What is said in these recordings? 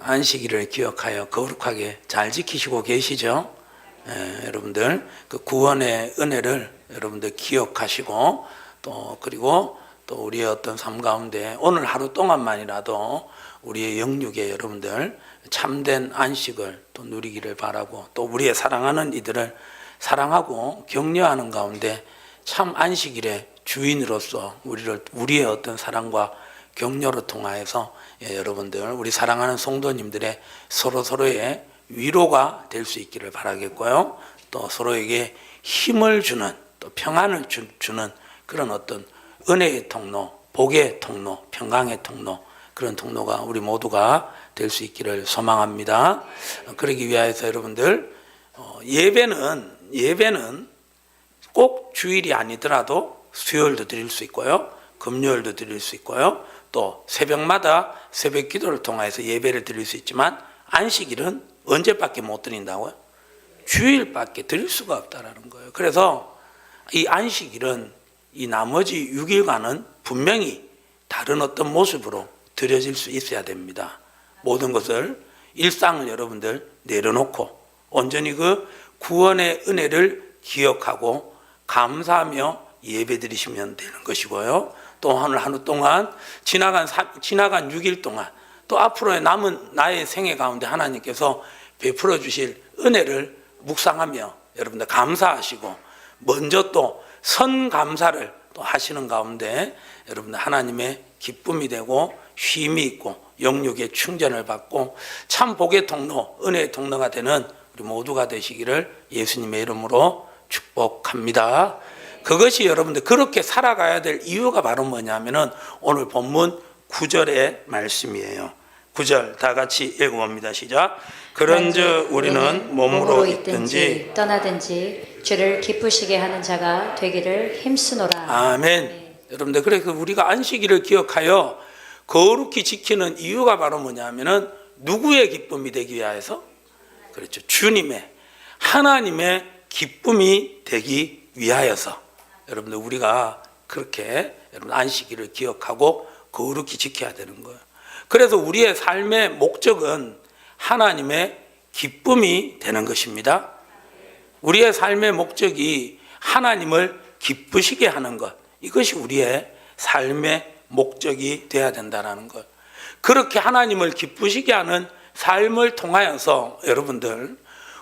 안식일을 기억하여 거룩하게 잘 지키시고 계시죠? 예, 여러분들 그 구원의 은혜를 여러분들 기억하시고 또 그리고 또 우리의 어떤 삶 가운데 오늘 하루 동안만이라도 우리의 영육에 여러분들 참된 안식을 또 누리기를 바라고 또 우리의 사랑하는 이들을 사랑하고 격려하는 가운데 참 안식일의 주인으로서 우리를 우리의 어떤 사랑과 격려를 통하여서 예, 여러분들 우리 사랑하는 성도님들의 서로 서로의 위로가 될 수 있기를 바라겠고요. 또 서로에게 힘을 주는 또 평안을 주, 주는 그런 어떤 은혜의 통로, 복의 통로, 평강의 통로 그런 통로가 우리 모두가 될 수 있기를 소망합니다. 어, 그러기 위하여서 여러분들 어, 예배는 예배는 꼭 주일이 아니더라도 수요일도 드릴 수 있고요. 금요일도 드릴 수 있고요. 또 새벽마다 새벽 기도를 통해서 예배를 드릴 수 있지만 안식일은 언제밖에 못 드린다고요? 주일밖에 드릴 수가 없다라는 거예요. 그래서 이 안식일은 이 나머지 6일간은 분명히 다른 어떤 모습으로 드려질 수 있어야 됩니다. 모든 것을 일상을 여러분들 내려놓고 온전히 그 구원의 은혜를 기억하고 감사하며 예배 드리시면 되는 것이고요. 또 오늘 하루 동안 지나간 사- 지나간 6일 동안 또 앞으로의 남은 나의 생애 가운데 하나님께서 베풀어 주실 은혜를 묵상하며 여러분들 감사하시고 먼저 또 선 감사를 또 하시는 가운데 여러분들 하나님의 기쁨이 되고 쉼이 있고 영육의 충전을 받고 참 복의 통로, 은혜의 통로가 되는 우리 모두가 되시기를 예수님의 이름으로 축복합니다. 그것이 여러분들 그렇게 살아가야 될 이유가 바로 뭐냐면은 오늘 본문 9절의 말씀이에요. 9절 다 같이 읽어봅니다. 시작. 그런즉 우리는 몸으로 있든지 떠나든지 주를 기쁘시게 하는 자가 되기를 힘쓰노라. 아멘. 여러분들 그래서 우리가 안식일을 기억하여 거룩히 지키는 이유가 바로 뭐냐면은 누구의 기쁨이 되기 위하여서 그렇죠. 주님의 하나님의 기쁨이 되기 위하여서 여러분들 우리가 그렇게 여러분 안식일을 기억하고 거룩히 지켜야 되는 거예요. 그래서 우리의 삶의 목적은 하나님의 기쁨이 되는 것입니다. 우리의 삶의 목적이 하나님을 기쁘시게 하는 것. 이것이 우리의 삶의 목적이 되어야 된다는 것. 그렇게 하나님을 기쁘시게 하는 삶을 통하여서 여러분들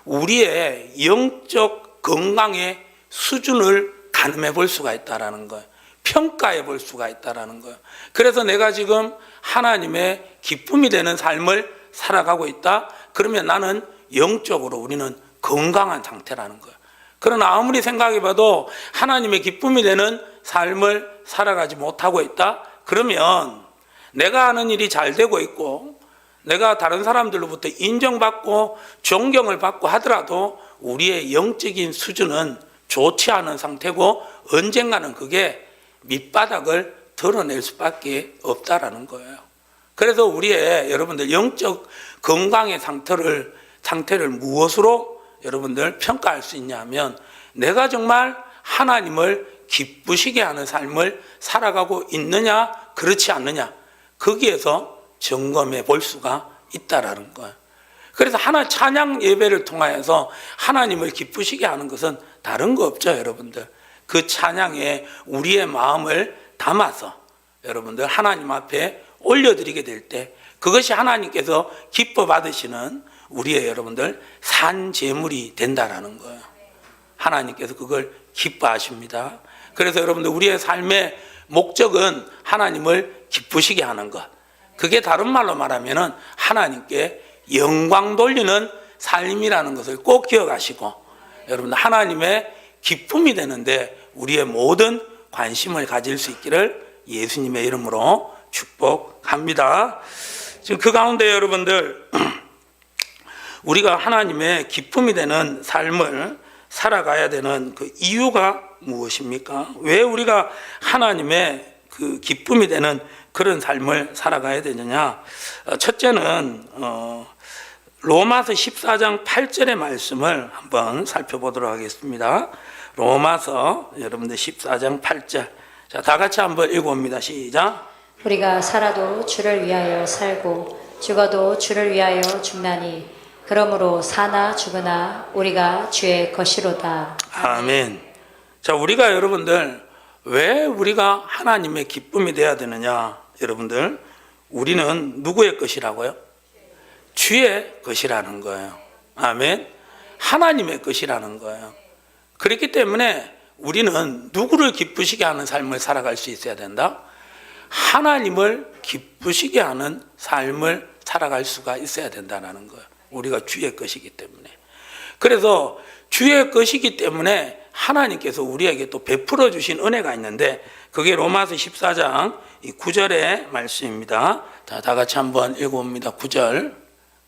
우리의 영적 건강의 수준을 가늠해 볼 수가 있다라는 거예요. 평가해 볼 수가 있다라는 거예요. 그래서 내가 지금 하나님의 기쁨이 되는 삶을 살아가고 있다. 그러면 나는 영적으로 우리는 건강한 상태라는 거예요. 그러나 아무리 생각해 봐도 하나님의 기쁨이 되는 삶을 살아가지 못하고 있다. 그러면 내가 하는 일이 잘 되고 있고 내가 다른 사람들로부터 인정받고 존경을 받고 하더라도 우리의 영적인 수준은 좋지 않은 상태고 언젠가는 그게 밑바닥을 드러낼 수밖에 없다라는 거예요. 그래서 우리의 여러분들 영적 건강의 상태를 상태를 무엇으로 여러분들 평가할 수 있냐면 내가 정말 하나님을 기쁘시게 하는 삶을 살아가고 있느냐 그렇지 않느냐 거기에서 점검해 볼 수가 있다라는 거예요. 그래서 하나 찬양 예배를 통하여서 하나님을 기쁘시게 하는 것은 다른 거 없죠, 여러분들. 그 찬양에 우리의 마음을 담아서 여러분들 하나님 앞에 올려드리게 될 때 그것이 하나님께서 기뻐 받으시는 우리의 여러분들 산 제물이 된다라는 거예요. 하나님께서 그걸 기뻐하십니다. 그래서 여러분들 우리의 삶의 목적은 하나님을 기쁘시게 하는 것. 그게 다른 말로 말하면은 하나님께 영광 돌리는 삶이라는 것을 꼭 기억하시고 여러분들 하나님의 기쁨이 되는데 우리의 모든 관심을 가질 수 있기를 예수님의 이름으로 축복합니다. 지금 그 가운데 여러분들 우리가 하나님의 기쁨이 되는 삶을 살아가야 되는 그 이유가 무엇입니까? 왜 우리가 하나님의 그 기쁨이 되는 그런 삶을 살아가야 되느냐? 어, 첫째는 어, 로마서 14장 8절의 말씀을 한번 살펴보도록 하겠습니다. 로마서 여러분들 14장 8절. 자, 다 같이 한번 읽어봅니다. 시작. 우리가 살아도 주를 위하여 살고 죽어도 주를 위하여 죽나니 그러므로 사나 죽으나 우리가 주의 것이로다. 아멘. 자, 우리가 여러분들 왜 우리가 하나님의 기쁨이 돼야 되느냐? 여러분들, 우리는 누구의 것이라고요? 주의 것이라는 거예요. 아멘. 하나님의 것이라는 거예요. 그렇기 때문에 우리는 누구를 기쁘시게 하는 삶을 살아갈 수 있어야 된다? 하나님을 기쁘시게 하는 삶을 살아갈 수가 있어야 된다는 거예요. 우리가 주의 것이기 때문에. 그래서 주의 것이기 때문에 하나님께서 우리에게 또 베풀어 주신 은혜가 있는데 그게 로마서 14장 이 9절의 말씀입니다. 자, 다 같이 한번 읽어봅니다. 9절.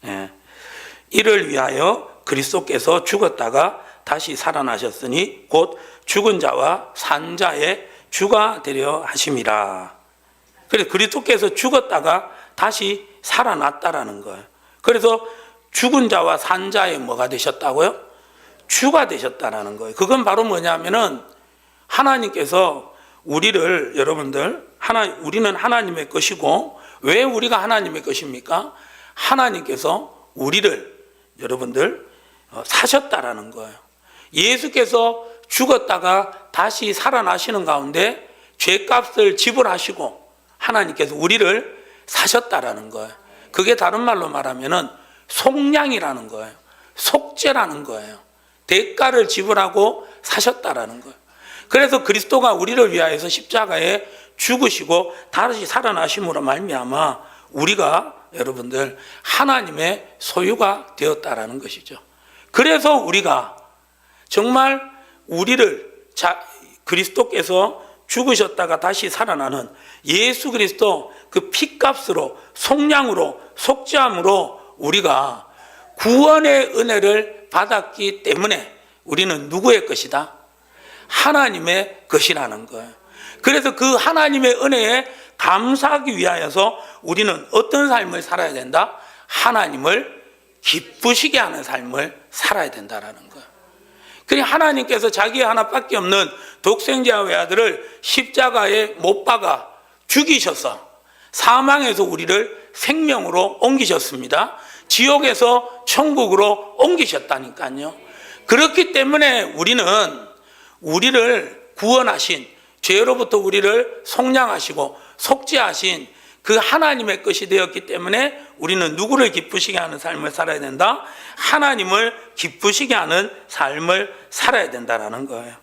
예. 이를 위하여 그리스도께서 죽었다가 다시 살아나셨으니 곧 죽은 자와 산 자의 주가 되려 하심이라. 그래서 그리스도께서 죽었다가 다시 살아났다라는 거예요. 그래서 죽은 자와 산 자의 뭐가 되셨다고요? 주가 되셨다라는 거예요. 그건 바로 뭐냐면은 하나님께서 우리를 여러분들 하나 우리는 하나님의 것이고 왜 우리가 하나님의 것입니까? 하나님께서 우리를 여러분들 어, 사셨다라는 거예요. 예수께서 죽었다가 다시 살아나시는 가운데 죄값을 지불하시고 하나님께서 우리를 사셨다라는 거예요. 그게 다른 말로 말하면은 속량이라는 거예요. 속죄라는 거예요. 대가를 지불하고 사셨다라는 거예요. 그래서 그리스도가 우리를 위하여서 십자가에 죽으시고 다시 살아나심으로 말미암아 우리가 여러분들 하나님의 소유가 되었다라는 것이죠. 그래서 우리가 정말 우리를 자, 그리스도께서 죽으셨다가 다시 살아나는 예수 그리스도 그 피값으로 속량으로 속죄함으로 우리가 구원의 은혜를 받았기 때문에 우리는 누구의 것이다? 하나님의 것이라는 거예요. 그래서 그 하나님의 은혜에 감사하기 위하여서 우리는 어떤 삶을 살아야 된다? 하나님을 기쁘시게 하는 삶을 살아야 된다라는 거예요. 그니 하나님께서 자기 하나밖에 없는 독생자 외아들을 십자가에 못 박아 죽이셔서 사망에서 우리를 생명으로 옮기셨습니다. 지옥에서 천국으로 옮기셨다니까요. 그렇기 때문에 우리는 우리를 구원하신 죄로부터 우리를 속량하시고 속죄하신 그 하나님의 것이 되었기 때문에 우리는 누구를 기쁘시게 하는 삶을 살아야 된다? 하나님을 기쁘시게 하는 삶을 살아야 된다라는 거예요.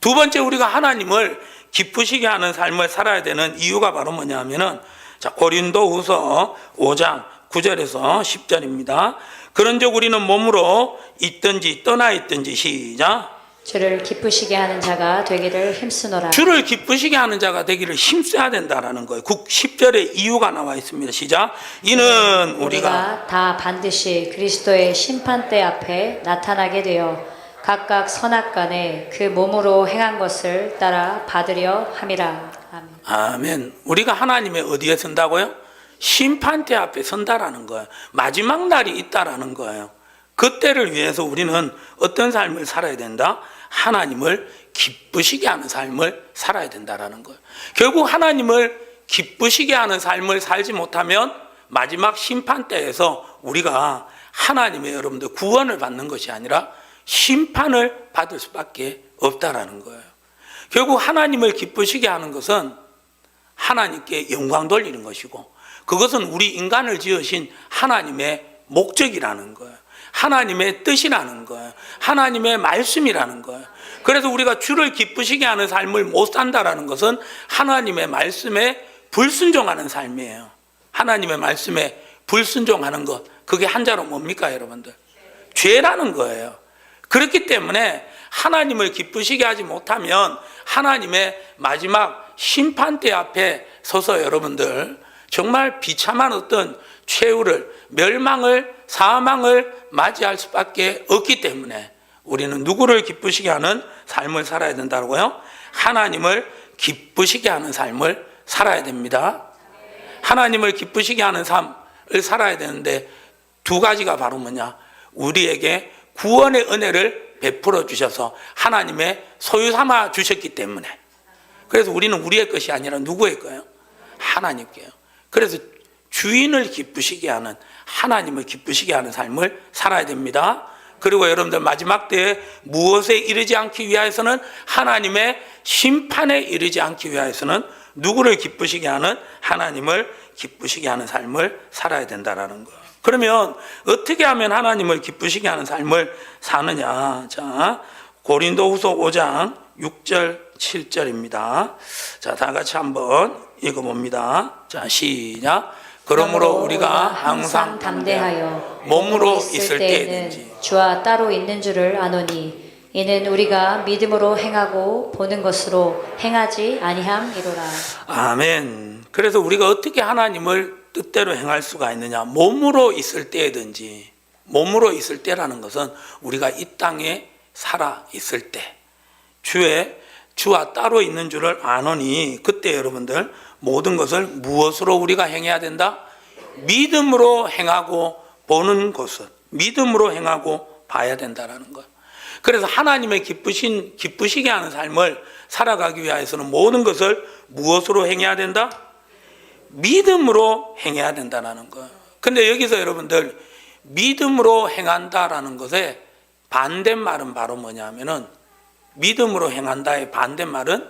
두 번째 우리가 하나님을 기쁘시게 하는 삶을 살아야 되는 이유가 바로 뭐냐면은 자, 고린도 후서 5장 9절에서 10절입니다. 그런즉 우리는 몸으로 있든지 떠나 있든지 시작 주를 기쁘시게 하는 자가 되기를 힘쓰노라. 주를 기쁘시게 하는 자가 되기를 힘써야 된다라는 거예요. 10절에 이유가 나와 있습니다. 시작. 이는 우리가 우리가 다 반드시 그리스도의 심판대 앞에 나타나게 되어 각각 선악간에 그 몸으로 행한 것을 따라 받으려 함이라. 아멘. 아멘. 우리가 하나님의 어디에 선다고요? 심판대 앞에 선다라는 거예요. 마지막 날이 있다라는 거예요. 그때를 위해서 우리는 어떤 삶을 살아야 된다? 하나님을 기쁘시게 하는 삶을 살아야 된다라는 거예요. 결국 하나님을 기쁘시게 하는 삶을 살지 못하면 마지막 심판 때에서 우리가 하나님의 여러분들 구원을 받는 것이 아니라 심판을 받을 수밖에 없다라는 거예요. 결국 하나님을 기쁘시게 하는 것은 하나님께 영광 돌리는 것이고 그것은 우리 인간을 지으신 하나님의 목적이라는 거예요. 하나님의 뜻이라는 거예요. 하나님의 말씀이라는 거예요. 그래서 우리가 주를 기쁘시게 하는 삶을 못 산다라는 것은 하나님의 말씀에 불순종하는 삶이에요. 하나님의 말씀에 불순종하는 것. 그게 한자로 뭡니까, 여러분들? 죄라는 거예요. 그렇기 때문에 하나님을 기쁘시게 하지 못하면 하나님의 마지막 심판대 앞에 서서 여러분들 정말 비참한 어떤 최후를 멸망을 사망을 맞이할 수밖에 없기 때문에 우리는 누구를 기쁘시게 하는 삶을 살아야 된다고요? 하나님을 기쁘시게 하는 삶을 살아야 됩니다. 하나님을 기쁘시게 하는 삶을 살아야 되는데 두 가지가 바로 뭐냐? 우리에게 구원의 은혜를 베풀어 주셔서 하나님의 소유 삼아 주셨기 때문에 그래서 우리는 우리의 것이 아니라 누구의 거예요? 하나님께요. 그래서 주인을 기쁘시게 하는 하나님을 기쁘시게 하는 삶을 살아야 됩니다. 그리고 여러분들 마지막 때에 무엇에 이르지 않기 위하여서는 하나님의 심판에 이르지 않기 위하여서는 누구를 기쁘시게 하는 하나님을 기쁘시게 하는 삶을 살아야 된다라는 거예요. 그러면 어떻게 하면 하나님을 기쁘시게 하는 삶을 사느냐? 자, 고린도후서 5장 6절 7절입니다. 자, 다 같이 한번 읽어 봅니다. 자, 시작. 그러므로 우리가 항상 담대하여 몸으로 있을 때에든지 주와 따로 있는 줄을 아노니 이는 우리가 믿음으로 행하고 보는 것으로 행하지 아니함이로라. 아멘. 그래서 우리가 어떻게 하나님을 뜻대로 행할 수가 있느냐? 몸으로 있을 때든지 몸으로 있을 때라는 것은 우리가 이 땅에 살아 있을 때 주의 주와 따로 있는 줄을 아노니 그때 여러분들 모든 것을 무엇으로 우리가 행해야 된다? 믿음으로 행하고 보는 것은 믿음으로 행하고 봐야 된다라는 거예요. 그래서 하나님의 기쁘신 기쁘시게 하는 삶을 살아가기 위해서는 모든 것을 무엇으로 행해야 된다? 믿음으로 행해야 된다는 거예요. 근데 여기서 여러분들 믿음으로 행한다라는 것의 반대말은 바로 뭐냐면은 믿음으로 행한다의 반대말은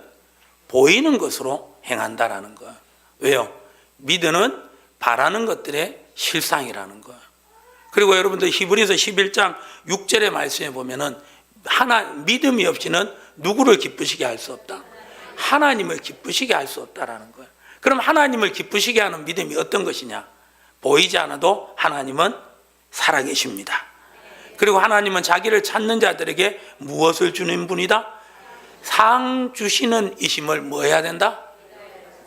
보이는 것으로 행한다라는 거예요. 왜요? 믿음은 바라는 것들의 실상이라는 거예요. 그리고 여러분들 히브리서 11장 6절의 말씀에 보면은 하나 믿음이 없이는 누구를 기쁘시게 할 수 없다. 하나님을 기쁘시게 할 수 없다라는 거예요. 그럼 하나님을 기쁘시게 하는 믿음이 어떤 것이냐? 보이지 않아도 하나님은 살아계십니다. 그리고 하나님은 자기를 찾는 자들에게 무엇을 주는 분이다? 상 주시는 이심을 뭐 해야 된다?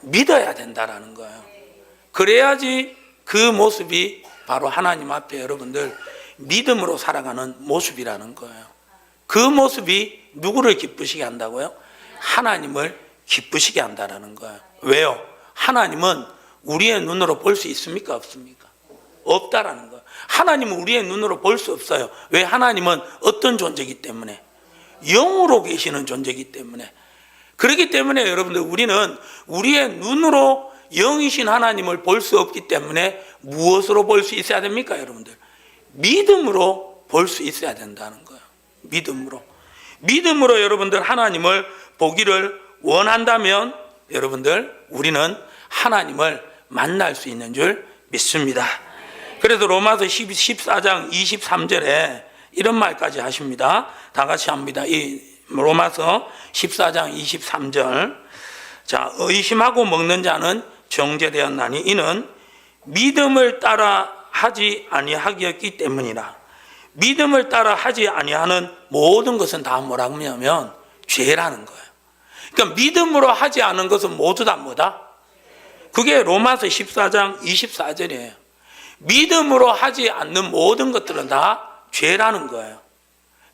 믿어야 된다라는 거예요. 그래야지 그 모습이 바로 하나님 앞에 여러분들 믿음으로 살아가는 모습이라는 거예요. 그 모습이 누구를 기쁘시게 한다고요? 하나님을 기쁘시게 한다라는 거예요. 왜요? 하나님은 우리의 눈으로 볼 수 있습니까? 없습니까? 없다라는 거예요. 하나님은 우리의 눈으로 볼 수 없어요. 왜? 하나님은 어떤 존재이기 때문에 영으로 계시는 존재이기 때문에 그렇기 때문에 여러분들 우리는 우리의 눈으로 영이신 하나님을 볼 수 없기 때문에 무엇으로 볼 수 있어야 됩니까, 여러분들? 믿음으로 볼 수 있어야 된다는 거예요. 믿음으로. 믿음으로 여러분들 하나님을 보기를 원한다면 여러분들 우리는 하나님을 만날 수 있는 줄 믿습니다. 그래서 로마서 14장 23절에 이런 말까지 하십니다. 다 같이 합니다. 이 로마서 14장 23절. 자, 의심하고 먹는 자는 정죄되었나니 이는 믿음을 따라 하지 아니하기였기 때문이라. 믿음을 따라 하지 아니하는 모든 것은 다 뭐라고 하냐면 죄라는 거예요. 그러니까 믿음으로 하지 않은 것은 모두 다 뭐다? 그게 로마서 14장 24절이에요. 믿음으로 하지 않는 모든 것들은 다 죄라는 거예요.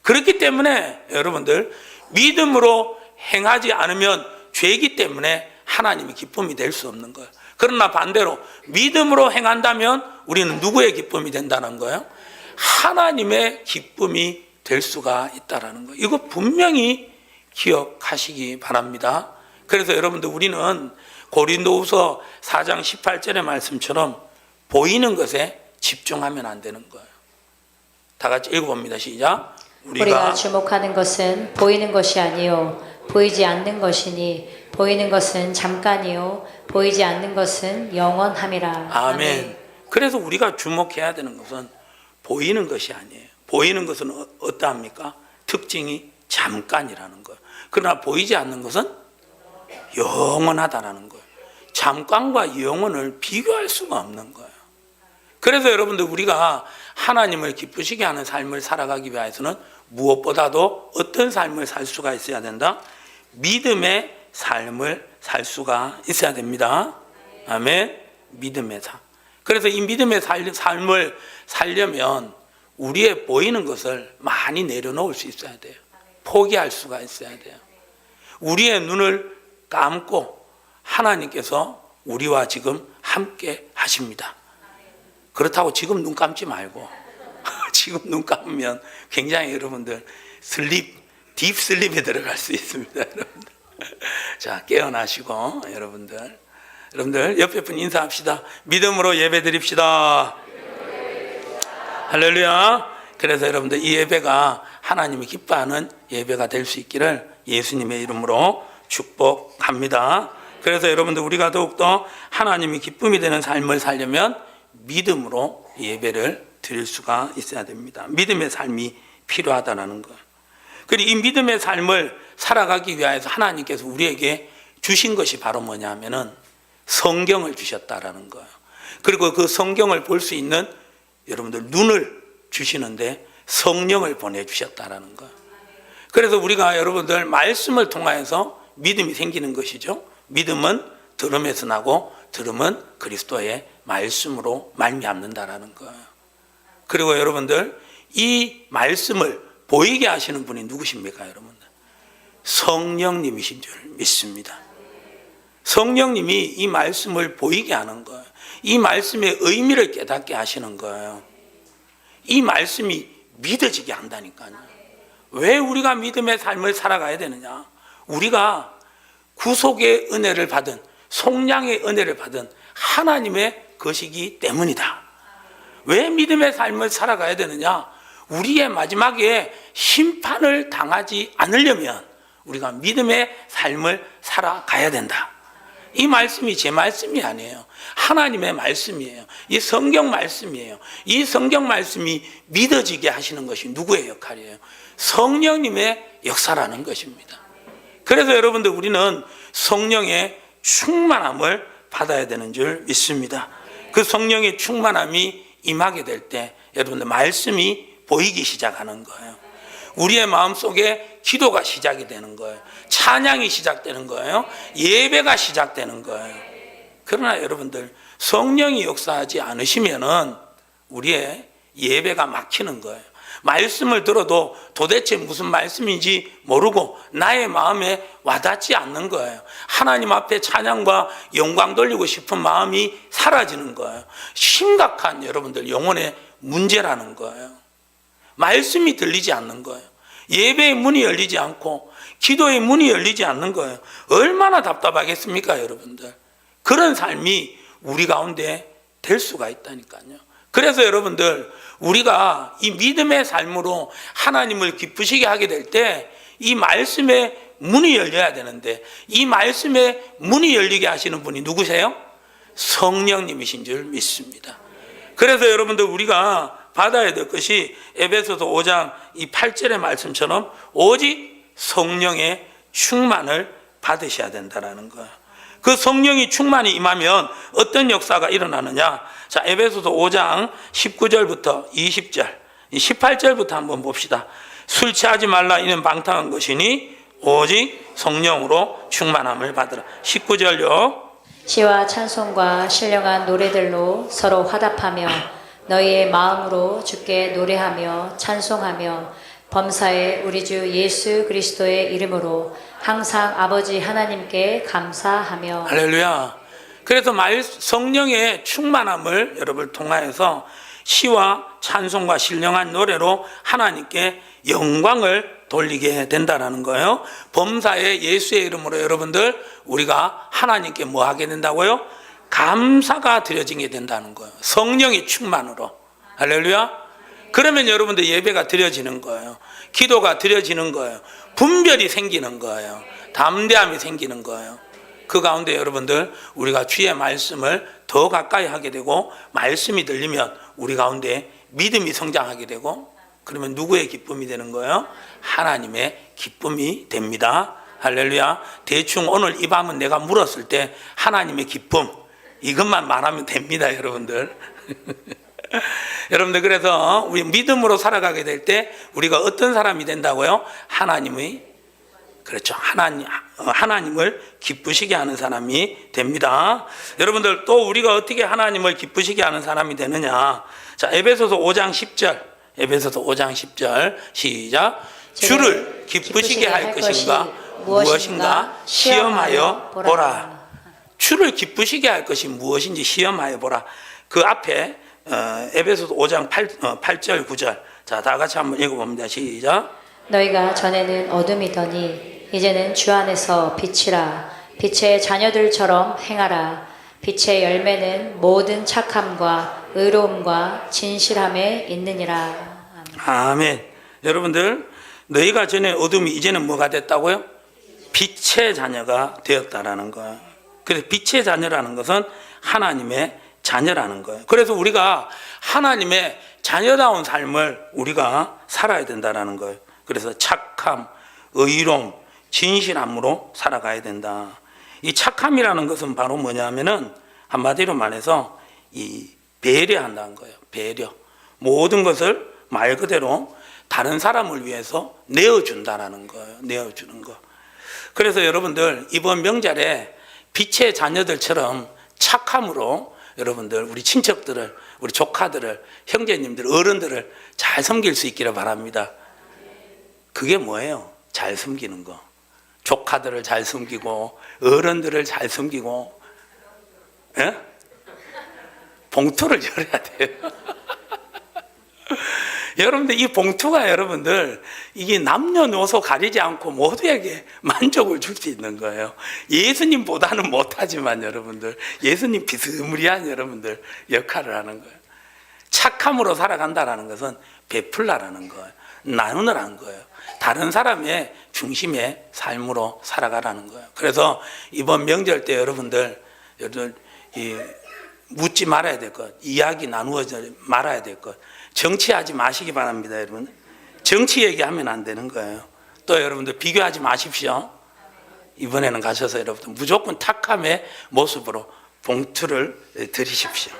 그렇기 때문에 여러분들 믿음으로 행하지 않으면 죄이기 때문에 하나님의 기쁨이 될 수 없는 거예요. 그러나 반대로 믿음으로 행한다면 우리는 누구의 기쁨이 된다는 거예요? 하나님의 기쁨이 될 수가 있다라는 거예요. 이거 분명히 기억하시기 바랍니다. 그래서 여러분들 우리는 고린도후서 4장 18절의 말씀처럼 보이는 것에 집중하면 안 되는 거예요. 다 같이 읽어봅니다. 시작. 우리가 주목하는 것은 보이는 것이 아니요 보이지 않는 것이니 보이는 것은 잠깐이요 보이지 않는 것은 영원함이라. 아멘. 그래서 우리가 주목해야 되는 것은 보이는 것이 아니에요. 보이는 것은 어- 어떠합니까? 특징이 잠깐이라는 거예요. 그러나 보이지 않는 것은 영원하다라는 거예요. 잠깐과 영원을 비교할 수가 없는 거예요. 그래서 여러분들 우리가 하나님을 기쁘시게 하는 삶을 살아가기 위해서는 무엇보다도 어떤 삶을 살 수가 있어야 된다? 믿음의 삶을 살 수가 있어야 됩니다. 아멘. 믿음의 삶. 그래서 이 믿음의 살- 삶을 살려면 우리의 보이는 것을 많이 내려놓을 수 있어야 돼요. 포기할 수가 있어야 돼요. 우리의 눈을 감고 하나님께서 우리와 지금 함께 하십니다. 그렇다고 지금 눈 감지 말고 지금 눈 감으면 굉장히 여러분들 슬립, 딥 슬립에 들어갈 수 있습니다. 여러분들. 자, 깨어나시고 여러분들 여러분들 옆에 분 인사합시다. 믿음으로 예배 드립시다. 할렐루야. 그래서 여러분들 이 예배가 하나님이 기뻐하는 예배가 될 수 있기를 예수님의 이름으로 축복합니다. 그래서 여러분들 우리가 더욱더 하나님이 기쁨이 되는 삶을 살려면 믿음으로 예배를 드릴 수가 있어야 됩니다. 믿음의 삶이 필요하다는 거예요. 그리고 이 믿음의 삶을 살아가기 위해서 하나님께서 우리에게 주신 것이 바로 뭐냐면은 성경을 주셨다라는 거예요. 그리고 그 성경을 볼 수 있는 여러분들 눈을 주시는데 성령을 보내주셨다라는 거예요. 그래서 우리가 여러분들 말씀을 통하여서 믿음이 생기는 것이죠. 믿음은 들음에서 나고 들음은 그리스도의 말씀으로 말미암는다라는 거예요. 그리고 여러분들 이 말씀을 보이게 하시는 분이 누구십니까, 여러분들? 성령님이신 줄 믿습니다. 성령님이 이 말씀을 보이게 하는 거예요. 이 말씀의 의미를 깨닫게 하시는 거예요. 이 말씀이 믿어지게 한다니까요. 왜 우리가 믿음의 삶을 살아가야 되느냐? 우리가 구속의 은혜를 받은 속량의 은혜를 받은 하나님의 것이기 때문이다. 왜 믿음의 삶을 살아가야 되느냐? 우리의 마지막에 심판을 당하지 않으려면 우리가 믿음의 삶을 살아가야 된다. 이 말씀이 제 말씀이 아니에요. 하나님의 말씀이에요. 이 성경 말씀이에요. 이 성경 말씀이 믿어지게 하시는 것이 누구의 역할이에요? 성령님의 역사라는 것입니다. 그래서 여러분들 우리는 성령의 충만함을 받아야 되는 줄 믿습니다. 그 성령의 충만함이 임하게 될 때 여러분들 말씀이 보이기 시작하는 거예요. 우리의 마음 속에 기도가 시작이 되는 거예요. 찬양이 시작되는 거예요. 예배가 시작되는 거예요. 그러나 여러분들 성령이 역사하지 않으시면은 우리의 예배가 막히는 거예요. 말씀을 들어도 도대체 무슨 말씀인지 모르고 나의 마음에 와닿지 않는 거예요. 하나님 앞에 찬양과 영광 돌리고 싶은 마음이 사라지는 거예요. 심각한 여러분들 영혼의 문제라는 거예요. 말씀이 들리지 않는 거예요. 예배의 문이 열리지 않고 기도의 문이 열리지 않는 거예요. 얼마나 답답하겠습니까, 여러분들? 그런 삶이 우리 가운데 될 수가 있다니까요. 그래서 여러분들 우리가 이 믿음의 삶으로 하나님을 기쁘시게 하게 될 때 이 말씀의 문이 열려야 되는데 이 말씀의 문이 열리게 하시는 분이 누구세요? 성령님이신 줄 믿습니다. 그래서 여러분들 우리가 받아야 될 것이 에베소서 5장 이 8절의 말씀처럼 오직 성령의 충만을 받으셔야 된다라는 거예요. 그 성령이 충만히 임하면 어떤 역사가 일어나느냐? 자, 에베소서 5장 19절부터 20절, 18절부터 한번 봅시다. 술 취하지 말라 이는 방탕한 것이니 오직 성령으로 충만함을 받으라. 19절요. 시와 찬송과 신령한 노래들로 서로 화답하며 너희의 마음으로 주께 노래하며 찬송하며 범사에 우리 주 예수 그리스도의 이름으로 항상 아버지 하나님께 감사하며 할렐루야. 그래서 말 성령의 충만함을 여러분 통하여서 시와 찬송과 신령한 노래로 하나님께 영광을 돌리게 된다라는 거예요. 범사의 예수의 이름으로 여러분들 우리가 하나님께 뭐 하게 된다고요? 감사가 드려지게 된다는 거예요. 성령의 충만으로. 할렐루야. 그러면 여러분들 예배가 드려지는 거예요. 기도가 드려지는 거예요. 분별이 생기는 거예요. 담대함이 생기는 거예요. 그 가운데 여러분들 우리가 주의 말씀을 더 가까이 하게 되고 말씀이 들리면 우리 가운데 믿음이 성장하게 되고 그러면 누구의 기쁨이 되는 거예요? 하나님의 기쁨이 됩니다. 할렐루야. 대충 오늘 이 밤은 내가 물었을 때 하나님의 기쁨 이것만 말하면 됩니다, 여러분들. 여러분들 그래서 우리 믿음으로 살아가게 될 때 우리가 어떤 사람이 된다고요? 하나님의 그렇죠. 하나님 하나님을 기쁘시게 하는 사람이 됩니다. 여러분들 또 우리가 어떻게 하나님을 기쁘시게 하는 사람이 되느냐? 자, 에베소서 5장 10절. 에베소서 5장 10절. 시작. 주를 기쁘시게 할 것인가 무엇인가 시험하여 보라. 주를 기쁘시게 할 것이 무엇인지 시험하여 보라. 그 앞에 어, 에베소서 5장 8, 어, 8절 9절. 자, 다 같이 한번 읽어봅니다. 시작. 너희가 전에는 어둠이더니 이제는 주 안에서 빛이라 빛의 자녀들처럼 행하라 빛의 열매는 모든 착함과 의로움과 진실함에 있느니라. 아멘. 여러분들, 너희가 전에 어둠이 이제는 뭐가 됐다고요? 빛의 자녀가 되었다라는 거예요. 그래서 빛의 자녀라는 것은 하나님의 자녀라는 거예요. 그래서 우리가 하나님의 자녀다운 삶을 우리가 살아야 된다라는 거예요. 그래서 착함, 의로움, 진실함으로 살아가야 된다. 이 착함이라는 것은 바로 뭐냐면은 한마디로 말해서 이 배려한다는 거예요. 배려. 모든 것을 말 그대로 다른 사람을 위해서 내어준다라는 거예요. 내어주는 거. 그래서 여러분들 이번 명절에 빛의 자녀들처럼 착함으로 여러분들 우리 친척들을 우리 조카들을 형제님들 어른들을 잘 섬길 수 있기를 바랍니다. 그게 뭐예요? 잘 섬기는 거. 조카들을 잘 섬기고 어른들을 잘 섬기고 예? 봉투를 열어야 돼요. 여러분들 이 봉투가 여러분들 이게 남녀노소 가리지 않고 모두에게 만족을 줄 수 있는 거예요. 예수님보다는 못하지만 여러분들 예수님 비스무리한 여러분들 역할을 하는 거예요. 착함으로 살아간다라는 것은 베풀라라는 거예요. 나누느라는 거예요. 다른 사람의 중심의 삶으로 살아가라는 거예요. 그래서 이번 명절 때 여러분들 여러분 이 묻지 말아야 될 것, 이야기 나누어져 말아야 될 것, 정치하지 마시기 바랍니다, 여러분. 정치 얘기하면 안 되는 거예요. 또 여러분들 비교하지 마십시오. 이번에는 가셔서 여러분들 무조건 탁함의 모습으로 봉투를 드리십시오.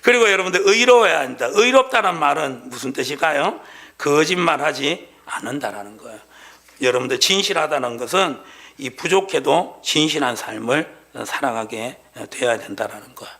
그리고 여러분들 의로워야 한다. 의롭다는 말은 무슨 뜻일까요? 거짓말하지 않는다라는 거예요. 여러분들 진실하다는 것은 이 부족해도 진실한 삶을 살아가게 되어야 된다라는 거예요.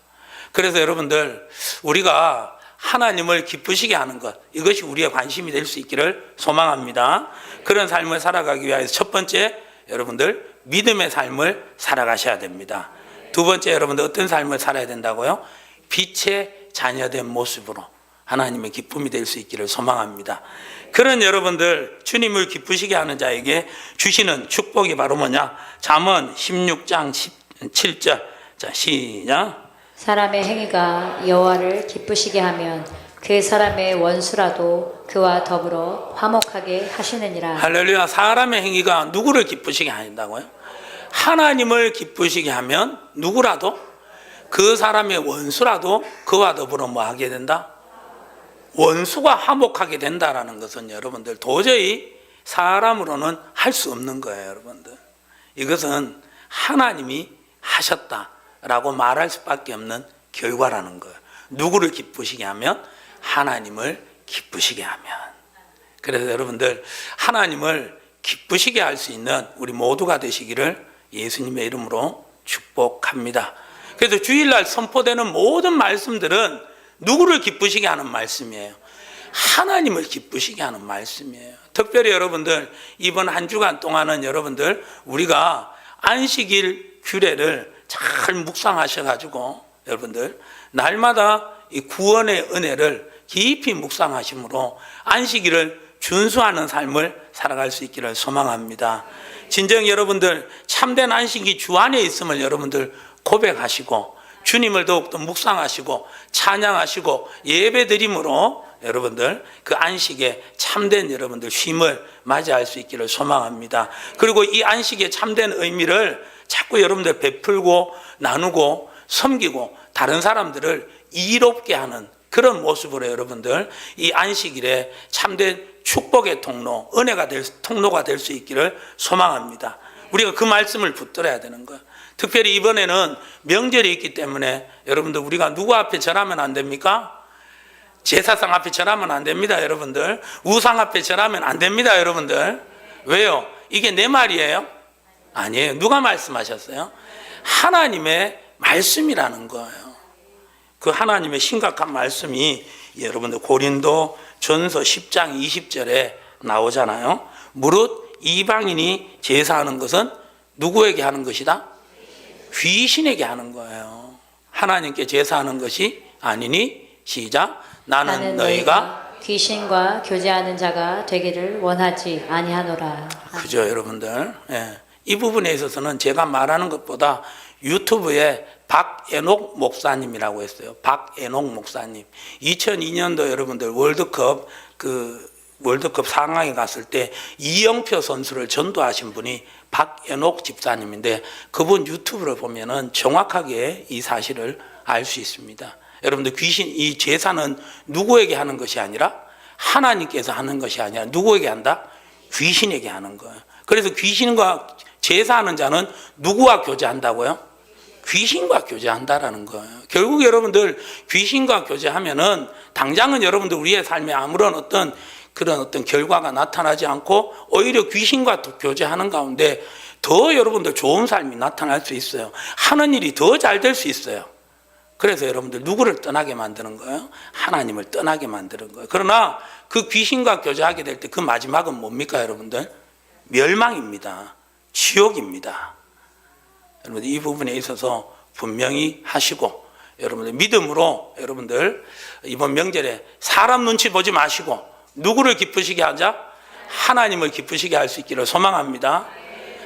그래서 여러분들 우리가 하나님을 기쁘시게 하는 것 이것이 우리의 관심이 될 수 있기를 소망합니다. 그런 삶을 살아가기 위해서 첫 번째 여러분들 믿음의 삶을 살아가셔야 됩니다. 두 번째 여러분들 어떤 삶을 살아야 된다고요? 빛의 자녀된 모습으로 하나님의 기쁨이 될 수 있기를 소망합니다. 그런 여러분들 주님을 기쁘시게 하는 자에게 주시는 축복이 바로 뭐냐? 잠언 16장 17절. 자, 시작. 사람의 행위가 여호와를 기쁘시게 하면 그 사람의 원수라도 그와 더불어 화목하게 하시느니라. 할렐루야. 사람의 행위가 누구를 기쁘시게 한다고요? 하나님을 기쁘시게 하면 누구라도 그 사람의 원수라도 그와 더불어 뭐 하게 된다? 원수가 화목하게 된다라는 것은 여러분들 도저히 사람으로는 할 수 없는 거예요, 여러분들. 이것은 하나님이 하셨다 라고 말할 수밖에 없는 결과라는 거예요. 누구를 기쁘시게 하면 하나님을 기쁘시게 하면. 그래서 여러분들 하나님을 기쁘시게 할 수 있는 우리 모두가 되시기를 예수님의 이름으로 축복합니다. 그래서 주일날 선포되는 모든 말씀들은 누구를 기쁘시게 하는 말씀이에요. 하나님을 기쁘시게 하는 말씀이에요. 특별히 여러분들 이번 한 주간 동안은 여러분들 우리가 안식일 규례를 잘 묵상하셔 가지고 여러분들 날마다 이 구원의 은혜를 깊이 묵상하심으로 안식일을 준수하는 삶을 살아갈 수 있기를 소망합니다. 진정 여러분들 참된 안식이 주 안에 있음을 여러분들 고백하시고 주님을 더욱더 묵상하시고 찬양하시고 예배드림으로 여러분들 그 안식에 참된 여러분들 쉼을 맞이할 수 있기를 소망합니다. 그리고 이 안식의 참된 의미를 자꾸 여러분들 베풀고 나누고 섬기고 다른 사람들을 이롭게 하는 그런 모습으로 여러분들 이 안식일에 참된 축복의 통로, 은혜가 될 통로가 될 수 있기를 소망합니다. 우리가 그 말씀을 붙들어야 되는 거예요. 특별히 이번에는 명절이 있기 때문에 여러분들 우리가 누구 앞에 절하면 안 됩니까? 제사상 앞에 절하면 안 됩니다, 여러분들. 우상 앞에 절하면 안 됩니다, 여러분들. 왜요? 이게 내 말이에요? 아니에요. 누가 말씀하셨어요? 하나님의 말씀이라는 거예요. 그 하나님의 심각한 말씀이 여러분들 고린도 전서 10장 20절에 나오잖아요. 무릇 이방인이 제사하는 것은 누구에게 하는 것이다? 귀신에게 하는 거예요. 하나님께 제사하는 것이 아니니 시작. 나는, 나는 너희가 너희가 귀신과 교제하는 자가 되기를 원하지 아니하노라. 그죠, 여러분들. 예. 이 부분에 있어서는 제가 말하는 것보다 유튜브에 박애녹 목사님이라고 했어요. 박애녹 목사님. 2002년도 여러분들 월드컵 그 월드컵 상황에 갔을 때 이영표 선수를 전도하신 분이 박애녹 집사님인데 그분 유튜브를 보면은 정확하게 이 사실을 알 수 있습니다. 여러분들 귀신 이 제사는 누구에게 하는 것이 아니라 하나님께서 하는 것이 아니라 누구에게 한다? 귀신에게 하는 거예요. 그래서 귀신과 제사하는 자는 누구와 교제한다고요? 귀신과 교제한다라는 거예요. 결국 여러분들 귀신과 교제하면은 당장은 여러분들 우리의 삶에 아무런 어떤 그런 어떤 결과가 나타나지 않고 오히려 귀신과 또 교제하는 가운데 더 여러분들 좋은 삶이 나타날 수 있어요. 하는 일이 더 잘 될 수 있어요. 그래서 여러분들 누구를 떠나게 만드는 거예요? 하나님을 떠나게 만드는 거예요. 그러나 그 귀신과 교제하게 될 때 그 마지막은 뭡니까, 여러분들? 멸망입니다. 지옥입니다. 여러분들 이 부분에 있어서 분명히 하시고 여러분들 믿음으로 여러분들 이번 명절에 사람 눈치 보지 마시고 누구를 기쁘시게 하자? 하나님을 기쁘시게 할 수 있기를 소망합니다.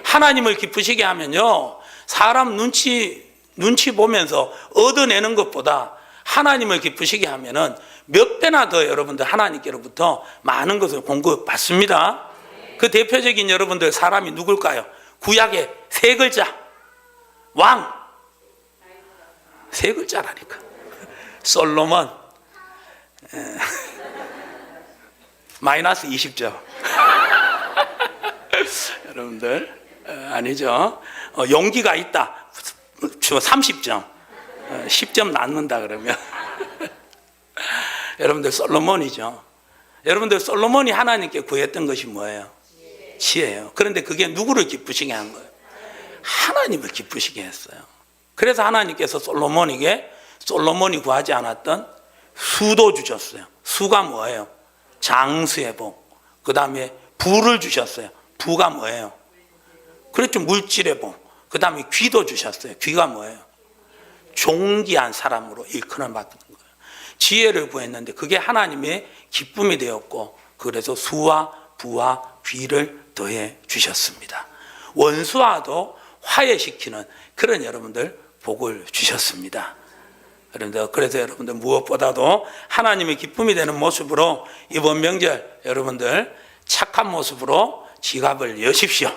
하나님을 기쁘시게 하면요. 사람 눈치 눈치 보면서 얻어내는 것보다 하나님을 기쁘시게 하면은 몇 배나 더 여러분들 하나님께로부터 많은 것을 공급받습니다. 그 대표적인 여러분들 사람이 누굴까요? 구약의 세 글자. 왕. 세 글자라니까. 솔로몬. 에, 마이너스 20점. 여러분들 에, 아니죠. 어, 용기가 있다. 30점. 10점 낳는다 그러면 여러분들 솔로몬이죠. 여러분들 솔로몬이 하나님께 구했던 것이 뭐예요? 지혜예요. 그런데 그게 누구를 기쁘시게 한 거예요? 하나님을 기쁘시게 했어요. 그래서 하나님께서 솔로몬에게 솔로몬이 구하지 않았던 수도 주셨어요. 수가 뭐예요? 장수의 복. 그 다음에 부를 주셨어요. 부가 뭐예요? 그렇죠. 물질의 복. 그 다음에 귀도 주셨어요. 귀가 뭐예요? 존귀한 사람으로 일컬어 받는 거예요. 지혜를 구했는데 그게 하나님의 기쁨이 되었고 그래서 수와 부와 귀를 더해 주셨습니다. 원수와도 화해시키는 그런 여러분들 복을 주셨습니다. 여러분들 그래서 여러분들 무엇보다도 하나님의 기쁨이 되는 모습으로 이번 명절 여러분들 착한 모습으로 지갑을 여십시오.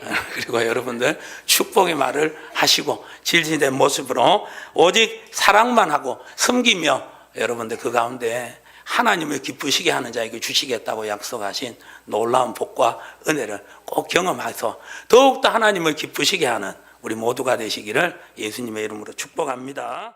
그리고 여러분들 축복의 말을 하시고 질진된 모습으로 오직 사랑만 하고 섬기며 여러분들 그 가운데 하나님을 기쁘시게 하는 자에게 주시겠다고 약속하신 놀라운 복과 은혜를 꼭 경험해서 더욱더 하나님을 기쁘시게 하는 우리 모두가 되시기를 예수님의 이름으로 축복합니다.